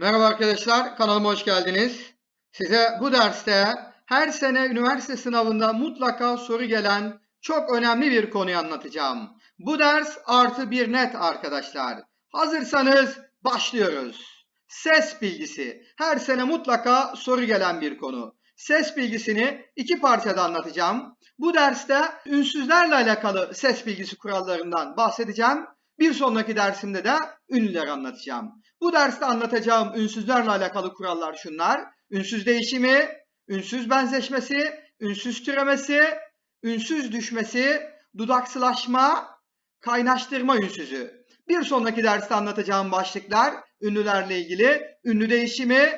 Merhaba arkadaşlar, kanalıma hoş geldiniz. Size bu derste her sene üniversite sınavında mutlaka soru gelen çok önemli bir konuyu anlatacağım. Bu ders artı bir net arkadaşlar. Hazırsanız başlıyoruz. Ses bilgisi. Her sene mutlaka soru gelen bir konu. Ses bilgisini iki parçada anlatacağım. Bu derste ünsüzlerle alakalı ses bilgisi kurallarından bahsedeceğim. Bir sonraki dersimde de ünlüleri anlatacağım. Bu derste anlatacağım ünsüzlerle alakalı kurallar şunlar. Ünsüz değişimi, ünsüz benzeşmesi, ünsüz türemesi, ünsüz düşmesi, dudaksılaşma, kaynaştırma ünsüzü. Bir sonraki derste anlatacağım başlıklar ünlülerle ilgili ünlü değişimi,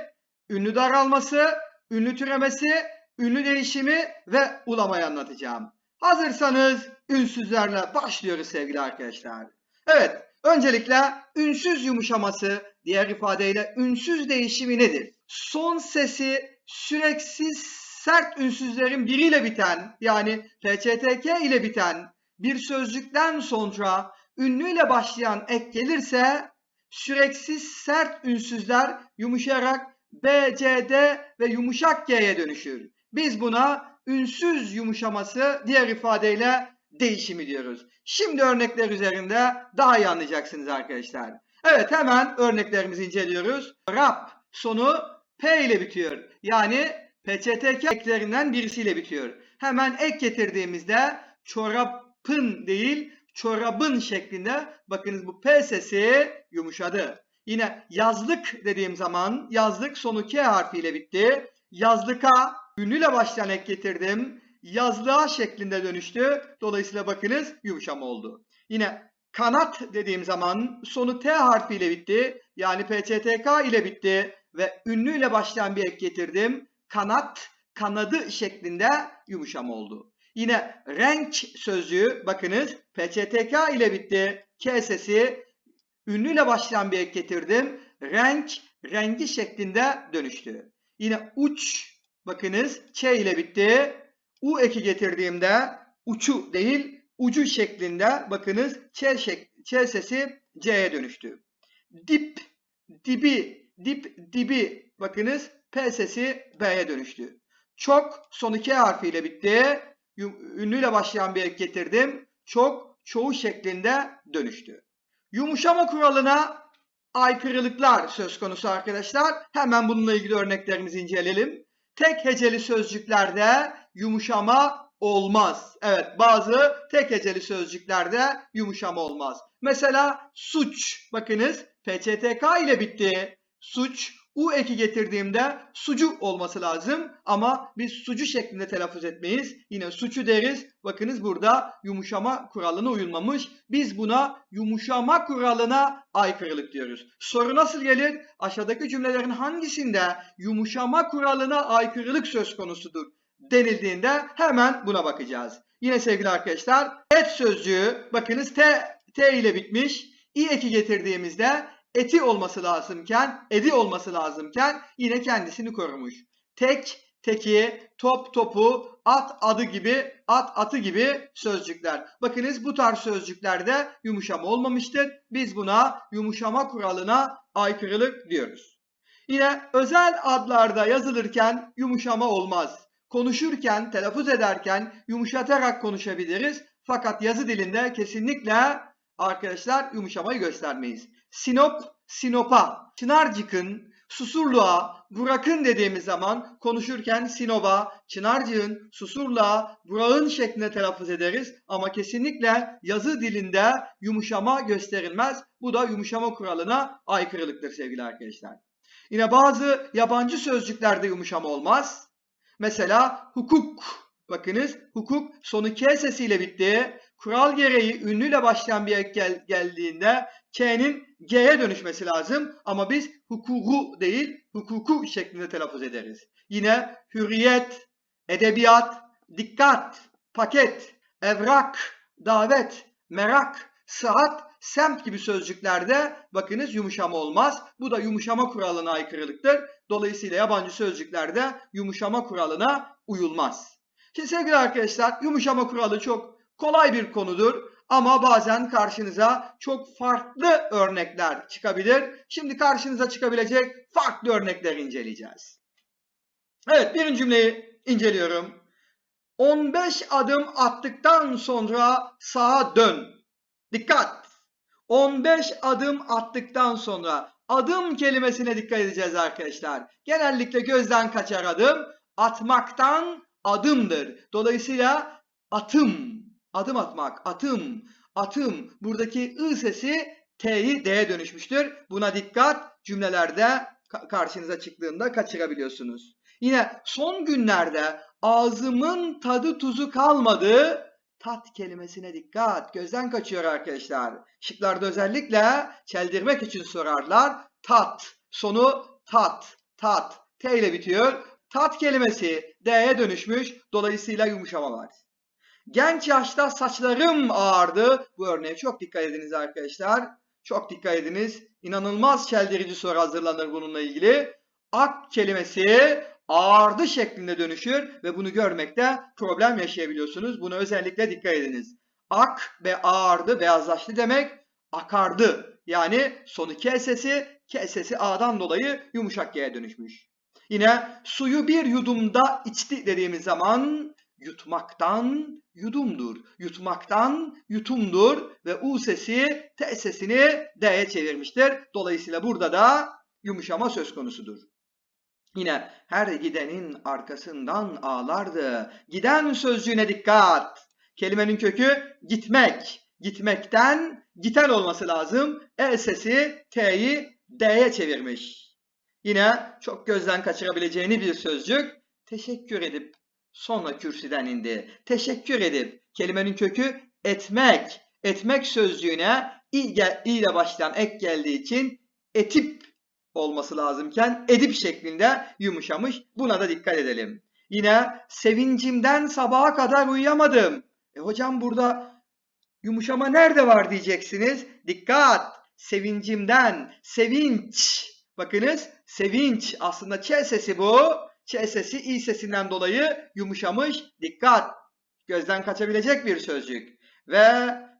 ünlü daralması, ünlü türemesi, ünlü değişimi ve ulamayı anlatacağım. Hazırsanız ünsüzlerle başlıyoruz sevgili arkadaşlar. Evet, öncelikle ünsüz yumuşaması, diğer ifadeyle ünsüz değişimi nedir? Son sesi süreksiz sert ünsüzlerin biriyle biten yani PÇTK ile biten bir sözcükten sonra ünlüyle başlayan ek gelirse süreksiz sert ünsüzler yumuşayarak B, C, D ve yumuşak G'ye dönüşür. Biz buna ünsüz yumuşaması diğer ifadeyle değişimi diyoruz. Şimdi örnekler üzerinde daha iyi anlayacaksınız arkadaşlar. Evet hemen örneklerimizi inceliyoruz. Rap sonu P ile bitiyor. Yani PÇTK eklerinden birisiyle bitiyor. Hemen ek getirdiğimizde çorapın değil çorabın şeklinde bakınız bu P sesi yumuşadı. Yine yazlık dediğim zaman yazlık sonu K harfiyle bitti. Yazlıka ünlüyle başlayan ek getirdim. Yazlığa şeklinde dönüştü. Dolayısıyla bakınız yumuşama oldu. Yine kanat dediğim zaman sonu T harfiyle bitti. Yani PÇTK ile bitti ve ünlüyle başlayan bir ek getirdim. Kanat, kanadı şeklinde yumuşama oldu. Yine renk sözcüğü bakınız PÇTK ile bitti. K sesi ünlüyle başlayan bir ek getirdim. Renk, rengi şeklinde dönüştü. Yine uç bakınız Ç ile bitti. U eki getirdiğimde uçu değil ucu şeklinde bakınız Ç, şek Ç sesi C'ye dönüştü. Dip, dibi, dip, dibi bakınız P sesi B'ye dönüştü. Çok sonu K harfiyle bitti. Ünlüyle başlayan bir ek getirdim. Çok, çoğu şeklinde dönüştü. Yumuşama kuralına aykırılıklar söz konusu arkadaşlar. Hemen bununla ilgili örneklerimizi inceleyelim. Tek heceli sözcüklerde yumuşama olmaz. Evet bazı tek heceli sözcüklerde yumuşama olmaz. Mesela suç. Bakınız PÇTK ile bitti. Suç U eki getirdiğimde sucu olması lazım ama biz sucu şeklinde telaffuz etmeyiz. Yine suçu deriz. Bakınız burada yumuşama kuralına uyulmamış. Biz buna yumuşama kuralına aykırılık diyoruz. Soru nasıl gelir? Aşağıdaki cümlelerin hangisinde yumuşama kuralına aykırılık söz konusudur denildiğinde hemen buna bakacağız. Yine sevgili arkadaşlar et sözcüğü bakınız T, T ile bitmiş. İ eki getirdiğimizde eti olması lazımken, edi olması lazımken yine kendisini korumuş. Tek, teki, top, topu, at, adı gibi, at, atı gibi sözcükler. Bakınız bu tarz sözcüklerde yumuşama olmamıştır. Biz buna yumuşama kuralına aykırılık diyoruz. Yine özel adlarda yazılırken yumuşama olmaz. Konuşurken, telaffuz ederken yumuşatarak konuşabiliriz. Fakat yazı dilinde kesinlikle arkadaşlar yumuşamayı göstermeyiz. Sinop, Sinop'a, Çınarcık'ın, Susurluğa, Burak'ın dediğimiz zaman konuşurken Sinop'a, Çınarcık'ın, Susurluğa, Burak'ın şeklinde telaffuz ederiz. Ama kesinlikle yazı dilinde yumuşama gösterilmez. Bu da yumuşama kuralına aykırılıktır sevgili arkadaşlar. Yine bazı yabancı sözcüklerde yumuşama olmaz. Mesela hukuk. Bakınız hukuk sonu K sesiyle bitti. Kural gereği ünlüyle başlayan bir ek gel geldiğinde K'nin G'ye dönüşmesi lazım. Ama biz hukuku değil hukuku şeklinde telaffuz ederiz. Yine hürriyet, edebiyat, dikkat, paket, evrak, davet, merak, saat, semt gibi sözcüklerde bakınız yumuşama olmaz. Bu da yumuşama kuralına aykırılıktır. Dolayısıyla yabancı sözcüklerde yumuşama kuralına uyulmaz. Şimdi sevgili arkadaşlar yumuşama kuralı çok kolay bir konudur. Ama bazen karşınıza çok farklı örnekler çıkabilir. Şimdi karşınıza çıkabilecek farklı örnekleri inceleyeceğiz. Evet birinci cümleyi inceliyorum. 15 adım attıktan sonra sağa dön. Dikkat! 15 adım attıktan sonra adım kelimesine dikkat edeceğiz arkadaşlar. Genellikle gözden kaçar adım atmaktan adımdır. Dolayısıyla atım, adım atmak, atım, atım. Buradaki ı sesi t'yi d'ye dönüşmüştür. Buna dikkat cümlelerde ka- karşınıza çıktığında kaçırabiliyorsunuz. Yine son günlerde ağzımın tadı tuzu kalmadı. Tat kelimesine dikkat. Gözden kaçıyor arkadaşlar. Şıklarda özellikle çeldirmek için sorarlar. Tat. Sonu tat. Tat. T ile bitiyor. Tat kelimesi D'ye dönüşmüş. Dolayısıyla yumuşama var. Genç yaşta saçlarım ağardı. Bu örneğe çok dikkat ediniz arkadaşlar. Çok dikkat ediniz. İnanılmaz çeldirici soru hazırlanır bununla ilgili. Ak kelimesi ağardı şeklinde dönüşür ve bunu görmekte problem yaşayabiliyorsunuz. Buna özellikle dikkat ediniz. Ak ve ağardı, beyazlaştı demek akardı. Yani sonu K sesi, K sesi A'dan dolayı yumuşak G'ye dönüşmüş. Yine suyu bir yudumda içti dediğimiz zaman yutmaktan yudumdur. Yutmaktan yutumdur ve U sesi T sesini D'ye çevirmiştir. Dolayısıyla burada da yumuşama söz konusudur. Yine her gidenin arkasından ağlardı. Giden sözcüğüne dikkat. Kelimenin kökü gitmek. Gitmekten giten olması lazım. E sesi T'yi D'ye çevirmiş. Yine çok gözden kaçırabileceğini bir sözcük. Teşekkür edip sonra kürsüden indi. Teşekkür edip kelimenin kökü etmek. Etmek sözcüğüne i, ile başlayan ek geldiği için etip olması lazımken edip şeklinde yumuşamış. Buna da dikkat edelim. Yine sevincimden sabaha kadar uyuyamadım. E hocam burada yumuşama nerede var diyeceksiniz. Dikkat! Sevincimden, sevinç. Bakınız sevinç aslında ç sesi bu. Ç sesi i sesinden dolayı yumuşamış. Dikkat! Gözden kaçabilecek bir sözcük. Ve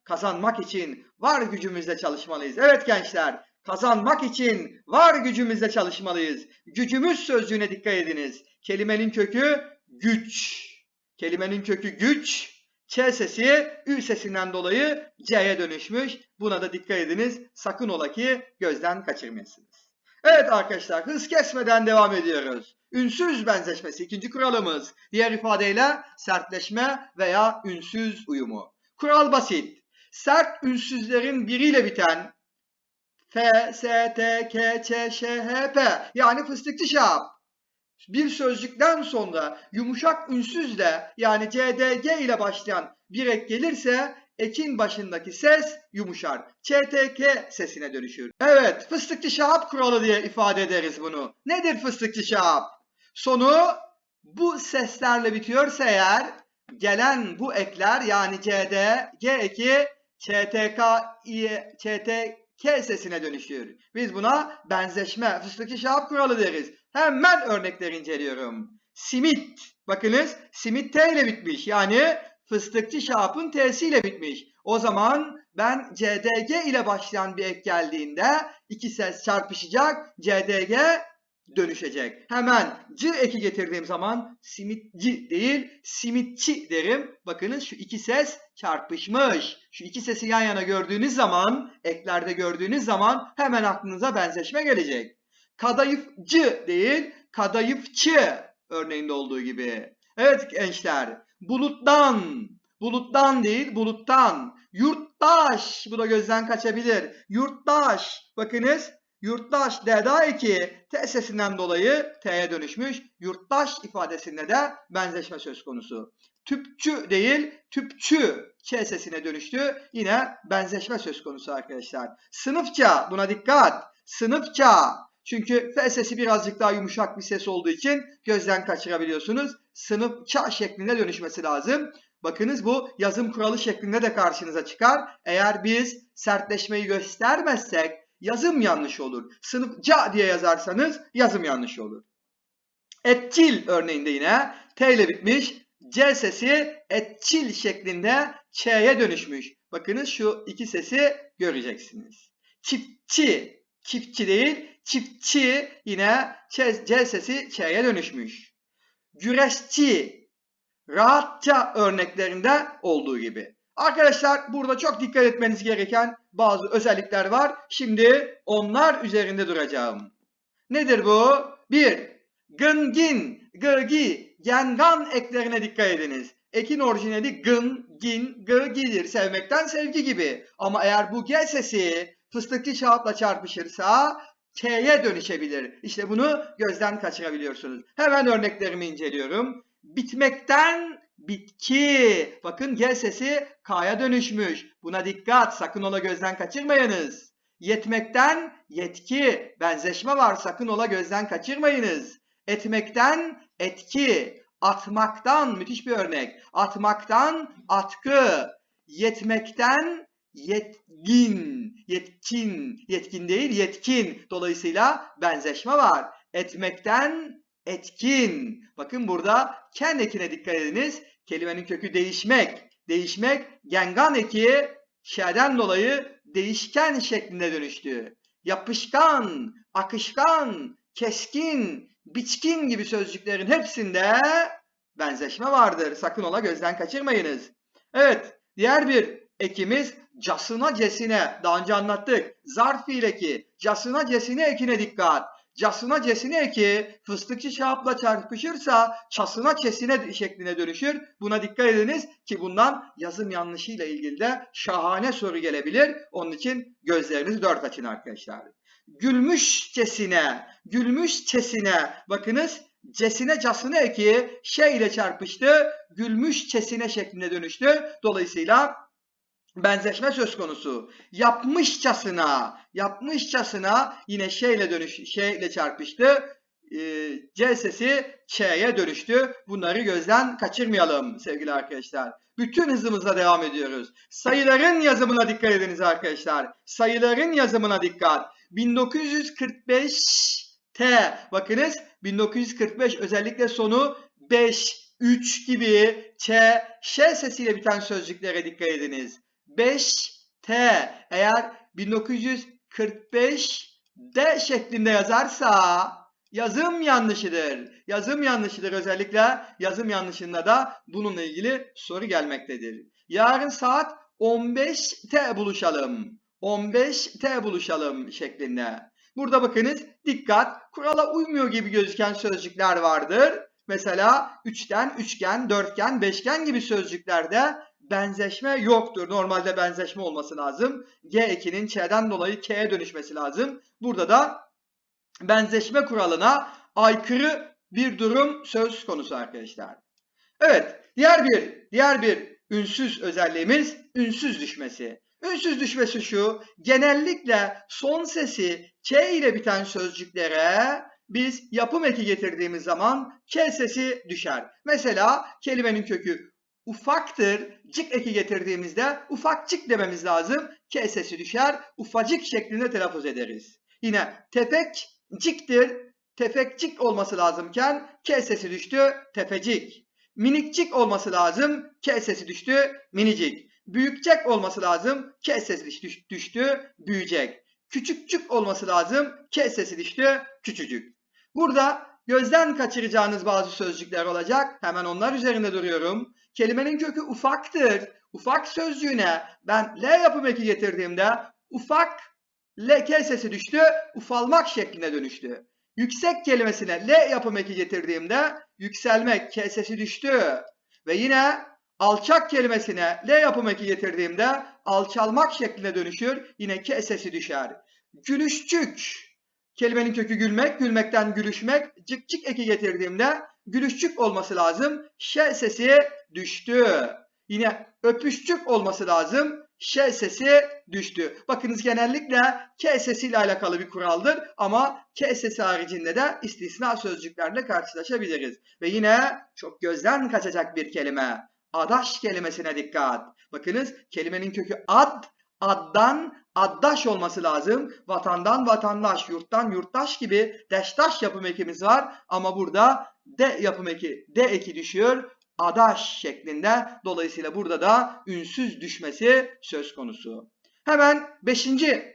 kazanmak için var gücümüzle çalışmalıyız. Evet gençler, kazanmak için var gücümüzle çalışmalıyız. Gücümüz sözcüğüne dikkat ediniz. Kelimenin kökü güç. Kelimenin kökü güç. Ç sesi Ü sesinden dolayı C'ye dönüşmüş. Buna da dikkat ediniz. Sakın ola ki gözden kaçırmayasınız. Evet arkadaşlar hız kesmeden devam ediyoruz. Ünsüz benzeşmesi ikinci kuralımız. Diğer ifadeyle sertleşme veya ünsüz uyumu. Kural basit. Sert ünsüzlerin biriyle biten F, S, T, K, Ç, Ş, H, P yani fıstıkçı şahap. Bir sözcükten sonra yumuşak ünsüzle yani C, D, G ile başlayan bir ek gelirse ekin başındaki ses yumuşar. Ç, T, K sesine dönüşür. Evet fıstıkçı şahap kuralı diye ifade ederiz bunu. Nedir fıstıkçı şahap? Sonu bu seslerle bitiyorsa eğer gelen bu ekler yani C, D, G eki Ç, T, K, sesine dönüşür. Biz buna benzeşme, fıstıkçı şahap kuralı deriz. Hemen örnekleri inceliyorum. Simit. Bakınız simit T ile bitmiş. Yani fıstıkçı şahapın T'si ile bitmiş. O zaman ben CDG ile başlayan bir ek geldiğinde iki ses çarpışacak. CDG dönüşecek. Hemen c eki getirdiğim zaman simitci değil simitçi derim. Bakınız şu iki ses çarpışmış. Şu iki sesi yan yana gördüğünüz zaman, eklerde gördüğünüz zaman hemen aklınıza benzeşme gelecek. Kadayıfcı değil, kadayıfçı örneğinde olduğu gibi. Evet gençler, buluttan, buluttan değil, buluttan. Yurttaş, bu da gözden kaçabilir. Yurttaş, bakınız Yurttaş D'da eki T sesinden dolayı T'ye dönüşmüş. Yurttaş ifadesinde de benzeşme söz konusu. Tüpçü değil, tüpçü Ç sesine dönüştü. Yine benzeşme söz konusu arkadaşlar. Sınıfça, buna dikkat. Sınıfça. Çünkü F sesi birazcık daha yumuşak bir ses olduğu için gözden kaçırabiliyorsunuz. Sınıfça şeklinde dönüşmesi lazım. Bakınız bu yazım kuralı şeklinde de karşınıza çıkar. Eğer biz sertleşmeyi göstermezsek yazım yanlış olur. Sınıfça diye yazarsanız yazım yanlış olur. Etçil örneğinde yine T ile bitmiş. C sesi etçil şeklinde Ç'ye dönüşmüş. bakınız şu iki sesi göreceksiniz. Çiftçi, çiftçi değil, çiftçi yine C, C sesi Ç'ye dönüşmüş. Güreşçi, rahatça örneklerinde olduğu gibi. Arkadaşlar burada çok dikkat etmeniz gereken bazı özellikler var. Şimdi onlar üzerinde duracağım. Nedir bu? 1. Gıngin, gırgi, yengan eklerine dikkat ediniz. Ekin orijinali gın, gin, gırgidir. Sevmekten sevgi gibi. Ama eğer bu G sesi fıstıkçı şahapla çarpışırsa K'ye dönüşebilir. İşte bunu gözden kaçırabiliyorsunuz. Hemen örneklerimi inceliyorum. Bitmekten bitki. Bakın G sesi K'ya dönüşmüş. Buna dikkat. Sakın ola gözden kaçırmayınız. Yetmekten yetki. Benzeşme var. Sakın ola gözden kaçırmayınız. Etmekten etki. Atmaktan müthiş bir örnek. Atmaktan atkı. Yetmekten yetkin. Yetkin. Yetkin değil yetkin. Dolayısıyla benzeşme var. Etmekten etkin. Bakın burada ken dikkat ediniz. Kelimenin kökü değişmek. Değişmek gengan eki şerden dolayı değişken şeklinde dönüştü. Yapışkan, akışkan, keskin, biçkin gibi sözcüklerin hepsinde benzeşme vardır. Sakın ola gözden kaçırmayınız. Evet, diğer bir ekimiz casına cesine. Daha önce anlattık. Zarf fiil eki. Casına cesine ekine dikkat. Casına cesine eki fıstıkçı şahapla çarpışırsa çasına çesine şekline dönüşür. Buna dikkat ediniz ki bundan yazım yanlışıyla ilgili de şahane soru gelebilir. Onun için gözlerinizi dört açın arkadaşlar. Gülmüşçesine, gülmüşçesine bakınız cesine casına eki şey ile çarpıştı. Gülmüşçesine şeklinde dönüştü. Dolayısıyla benzeşme söz konusu. Yapmışçasına, yapmışçasına yine şeyle dönüş, şeyle çarpıştı. Ee, C sesi Ç'ye dönüştü. Bunları gözden kaçırmayalım sevgili arkadaşlar. Bütün hızımızla devam ediyoruz. Sayıların yazımına dikkat ediniz arkadaşlar. Sayıların yazımına dikkat. 1945 T. Bakınız 1945 özellikle sonu 5, 3 gibi Ç, Ş sesiyle biten sözcüklere dikkat ediniz. 5 T eğer 1945 D şeklinde yazarsa yazım yanlışıdır. Yazım yanlışıdır özellikle yazım yanlışında da bununla ilgili soru gelmektedir. Yarın saat 15'te buluşalım. 15'te buluşalım şeklinde. Burada bakınız dikkat kurala uymuyor gibi gözüken sözcükler vardır. Mesela üçten, üçgen, dörtgen, beşgen gibi sözcüklerde benzeşme yoktur. Normalde benzeşme olması lazım. G ekinin Ç'den dolayı K'ye dönüşmesi lazım. Burada da benzeşme kuralına aykırı bir durum söz konusu arkadaşlar. Evet, diğer bir diğer bir ünsüz özelliğimiz ünsüz düşmesi. Ünsüz düşmesi şu, genellikle son sesi K ile biten sözcüklere biz yapım eki getirdiğimiz zaman K sesi düşer. Mesela kelimenin kökü ufaktır. Cik eki getirdiğimizde ufakçık dememiz lazım. K sesi düşer. Ufacık şeklinde telaffuz ederiz. Yine tefekciktir. Tefekcik olması lazımken K sesi düştü. Tefecik. Minikcik olması lazım. K sesi düştü. Minicik. Büyükcek olması lazım. K sesi düştü. Büyüyecek. Küçükçük olması lazım. K sesi düştü. Küçücük. Burada gözden kaçıracağınız bazı sözcükler olacak. Hemen onlar üzerinde duruyorum. Kelimenin kökü ufaktır. Ufak sözcüğüne ben L yapım eki getirdiğimde ufak L K sesi düştü. Ufalmak şekline dönüştü. Yüksek kelimesine L yapım eki getirdiğimde yükselmek K sesi düştü. Ve yine alçak kelimesine L yapım eki getirdiğimde alçalmak şekline dönüşür. Yine K sesi düşer. Gülüşçük. Kelimenin kökü gülmek, gülmekten gülüşmek. Cık cık eki getirdiğimde gülüşçük olması lazım. Ş sesi düştü. Yine öpüşçük olması lazım. Ş sesi düştü. Bakınız genellikle K sesiyle alakalı bir kuraldır ama K sesi haricinde de istisna sözcüklerle karşılaşabiliriz. Ve yine çok gözden kaçacak bir kelime. Adaş kelimesine dikkat. Bakınız kelimenin kökü ad, addan addaş olması lazım. Vatandan vatandaş, yurttan yurttaş gibi deştaş yapım ekimiz var. Ama burada D yapım eki, D eki düşüyor. adaş şeklinde. Dolayısıyla burada da ünsüz düşmesi söz konusu. Hemen beşinci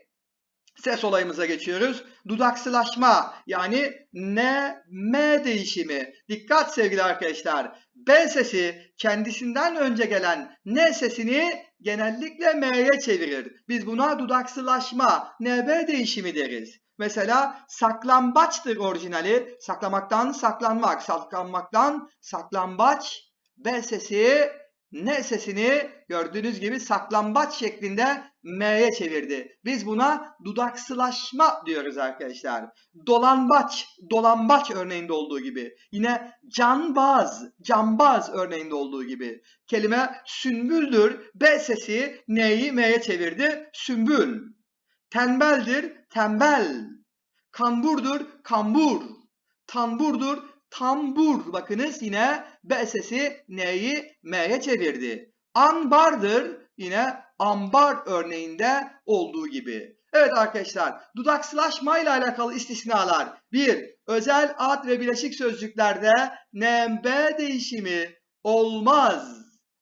ses olayımıza geçiyoruz. Dudaksılaşma yani ne m değişimi. Dikkat sevgili arkadaşlar. B sesi kendisinden önce gelen ne sesini genellikle m'ye çevirir. Biz buna dudaksılaşma, nb değişimi deriz. Mesela saklambaçtır orijinali. Saklamaktan saklanmak, saklanmaktan saklambaç. B sesi ne sesini gördüğünüz gibi saklambaç şeklinde m'ye çevirdi. Biz buna dudaksılaşma diyoruz arkadaşlar. Dolanbaç, dolambaç örneğinde olduğu gibi. Yine canbaz, cambaz örneğinde olduğu gibi. Kelime sümbüldür. B sesi n'yi m'ye çevirdi. Sümbül. Tembeldir, tembel. Kamburdur, kambur. Tamburdur, tambur. Bakınız yine B sesi n'yi m'ye çevirdi. Ambardır yine ambar örneğinde olduğu gibi. Evet arkadaşlar dudaksılaşma ile alakalı istisnalar. 1. Özel ad ve bileşik sözcüklerde NB değişimi olmaz.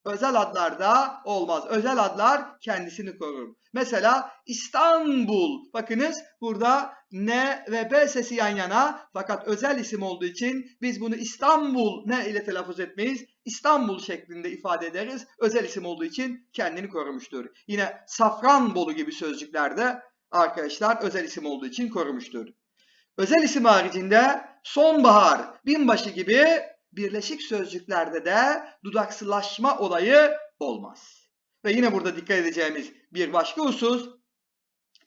Özel adlarda olmaz. Özel adlar kendisini korur. Mesela İstanbul. Bakınız burada N ve B sesi yan yana fakat özel isim olduğu için biz bunu İstanbul ne ile telaffuz etmeyiz? İstanbul şeklinde ifade ederiz. Özel isim olduğu için kendini korumuştur. Yine Safranbolu gibi sözcüklerde arkadaşlar özel isim olduğu için korumuştur. Özel isim haricinde sonbahar, binbaşı gibi birleşik sözcüklerde de dudaksılaşma olayı olmaz. Ve yine burada dikkat edeceğimiz bir başka husus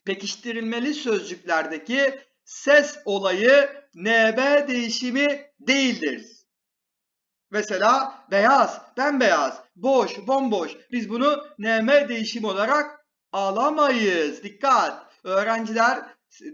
pekiştirilmeli sözcüklerdeki ses olayı NB değişimi değildir. Mesela beyaz, bembeyaz, boş, bomboş. Biz bunu NM değişimi olarak alamayız. Dikkat! Öğrenciler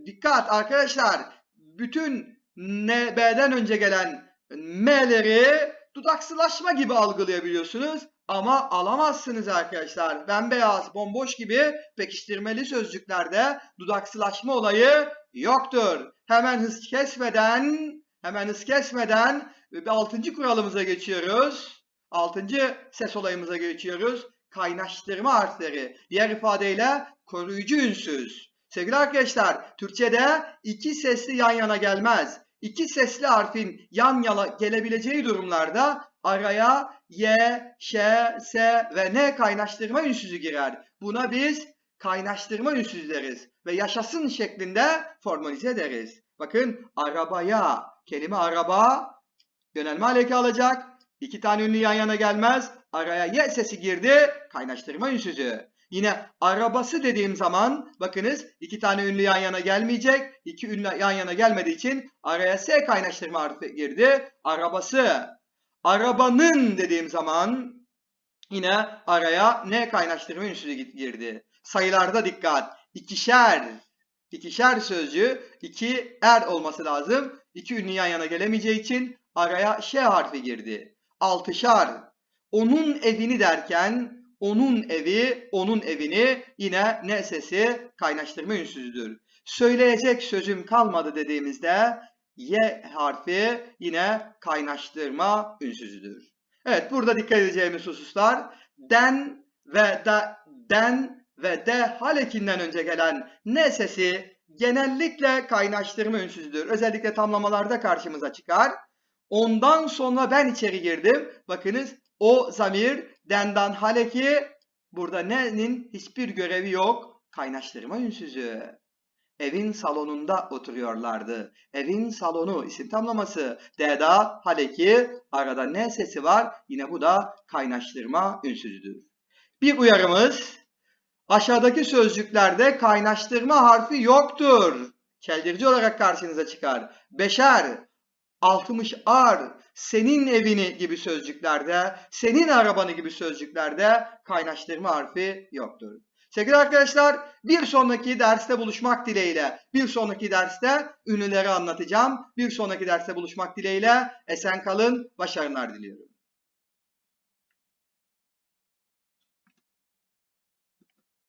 dikkat arkadaşlar. Bütün NB'den önce gelen M'leri dudaksılaşma gibi algılayabiliyorsunuz. Ama alamazsınız arkadaşlar. Bembeyaz, bomboş gibi pekiştirmeli sözcüklerde dudaksılaşma olayı yoktur. Hemen hız kesmeden, hemen hız kesmeden bir altıncı kuralımıza geçiyoruz. Altıncı ses olayımıza geçiyoruz. Kaynaştırma harfleri. Diğer ifadeyle koruyucu ünsüz. Sevgili arkadaşlar, Türkçede iki sesli yan yana gelmez. İki sesli harfin yan yana gelebileceği durumlarda araya y, ş, s ve n kaynaştırma ünsüzü girer. Buna biz kaynaştırma ünsüzü deriz ve yaşasın şeklinde formalize ederiz. Bakın arabaya, kelime araba yönelme aleki alacak. İki tane ünlü yan yana gelmez. Araya y sesi girdi, kaynaştırma ünsüzü. Yine arabası dediğim zaman bakınız iki tane ünlü yan yana gelmeyecek. İki ünlü yan yana gelmediği için araya s kaynaştırma harfi girdi. Arabası. Arabanın dediğim zaman yine araya ne kaynaştırma ünsüzü girdi. Sayılarda dikkat. İkişer. İkişer sözcüğü iki er olması lazım. İki ünlü yan yana gelemeyeceği için araya ş harfi girdi. Altışar. Onun evini derken onun evi, onun evini yine ne sesi kaynaştırma ünsüzüdür. Söyleyecek sözüm kalmadı dediğimizde y harfi yine kaynaştırma ünsüzüdür. Evet burada dikkat edeceğimiz hususlar den ve da den ve de halekinden önce gelen ne sesi genellikle kaynaştırma ünsüzüdür. Özellikle tamlamalarda karşımıza çıkar. Ondan sonra ben içeri girdim. Bakınız o zamir dendan haleki burada ne'nin hiçbir görevi yok. Kaynaştırma ünsüzü. Evin salonunda oturuyorlardı. Evin salonu isim tamlaması. Deda haleki arada ne sesi var? Yine bu da kaynaştırma ünsüzüdür. Bir uyarımız. Aşağıdaki sözcüklerde kaynaştırma harfi yoktur. Keldirici olarak karşınıza çıkar. Beşer, 60 ar, senin evini gibi sözcüklerde, senin arabanı gibi sözcüklerde kaynaştırma harfi yoktur. Sevgili arkadaşlar bir sonraki derste buluşmak dileğiyle, bir sonraki derste ünlüleri anlatacağım. Bir sonraki derste buluşmak dileğiyle esen kalın, başarılar diliyorum.